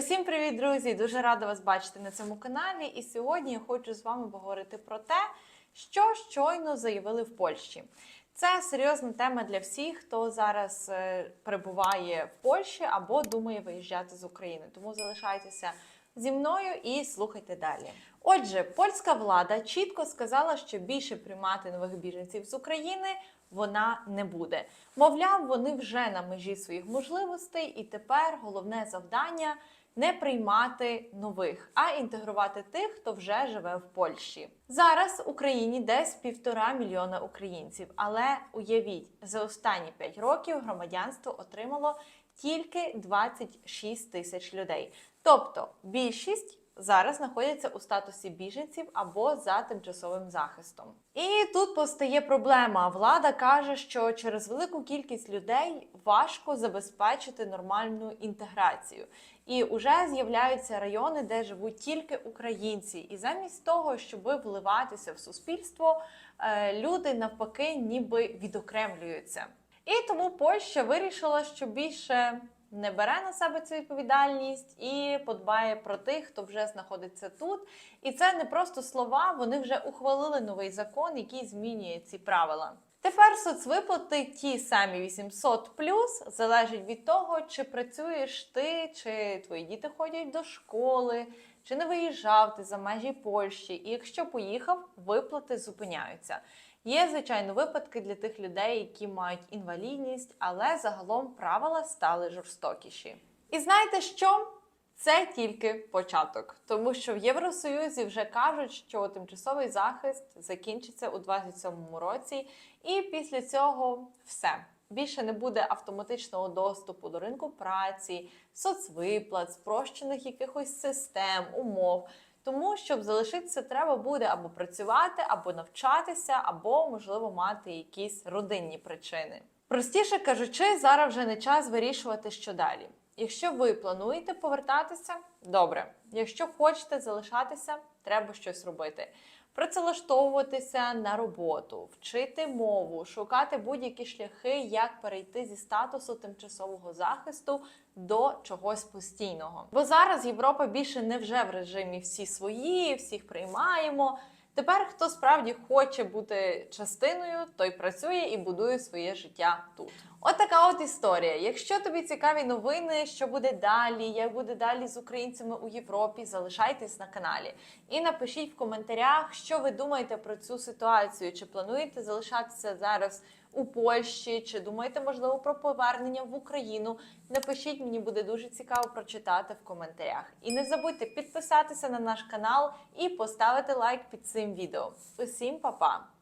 Всім привіт, друзі! Дуже рада вас бачити на цьому каналі. І сьогодні я хочу з вами поговорити про те, що щойно заявили в Польщі. Це серйозна тема для всіх, хто зараз е, перебуває в Польщі або думає виїжджати з України. Тому залишайтеся зі мною і слухайте далі. Отже, польська влада чітко сказала, що більше приймати нових біженців з України вона не буде. Мовляв, вони вже на межі своїх можливостей, і тепер головне завдання не приймати нових, а інтегрувати тих, хто вже живе в Польщі. Зараз в Україні десь півтора мільйона українців, але уявіть, за останні 5 років громадянство отримало тільки 26 тисяч людей. Тобто більшість зараз знаходяться у статусі біженців або за тимчасовим захистом. І тут постає проблема. Влада каже, що через велику кількість людей важко забезпечити нормальну інтеграцію. І вже з'являються райони, де живуть тільки українці. І замість того, щоб вливатися в суспільство, е, люди навпаки ніби відокремлюються. І тому Польща вирішила, що більше не бере на себе цю відповідальність і подбає про тих, хто вже знаходиться тут. І це не просто слова, вони вже ухвалили новий закон, який змінює ці правила. Тепер соцвиплати ті самі 800 плюс залежить від того, чи працюєш ти, чи твої діти ходять до школи, чи не виїжджав ти за межі Польщі. І якщо поїхав, виплати зупиняються. Є, звичайно, випадки для тих людей, які мають інвалідність, але загалом правила стали жорстокіші. І знаєте що? Це тільки початок, тому що в Євросоюзі вже кажуть, що тимчасовий захист закінчиться у 27-му році, і після цього все. Більше не буде автоматичного доступу до ринку праці, соцвиплат, спрощених якихось систем, умов. Тому, щоб залишитися, треба буде або працювати, або навчатися, або, можливо, мати якісь родинні причини. Простіше кажучи, зараз вже не час вирішувати, що далі. Якщо ви плануєте повертатися, добре. Якщо хочете залишатися, треба щось робити. Працевлаштовуватися на роботу, вчити мову, шукати будь-які шляхи, як перейти зі статусу тимчасового захисту до чогось постійного. Бо зараз Європа більше не вже в режимі всі свої, всіх приймаємо. Тепер хто справді хоче бути частиною, той працює і будує своє життя тут. От така от історія. Якщо тобі цікаві новини, що буде далі, як буде далі з українцями у Європі, залишайтесь на каналі і напишіть в коментарях, що ви думаєте про цю ситуацію. Чи плануєте залишатися зараз у Польщі, чи думаєте, можливо, про повернення в Україну? Напишіть, мені буде дуже цікаво прочитати в коментарях. І не забудьте підписатися на наш канал і поставити лайк під цим відео. Усім па-па!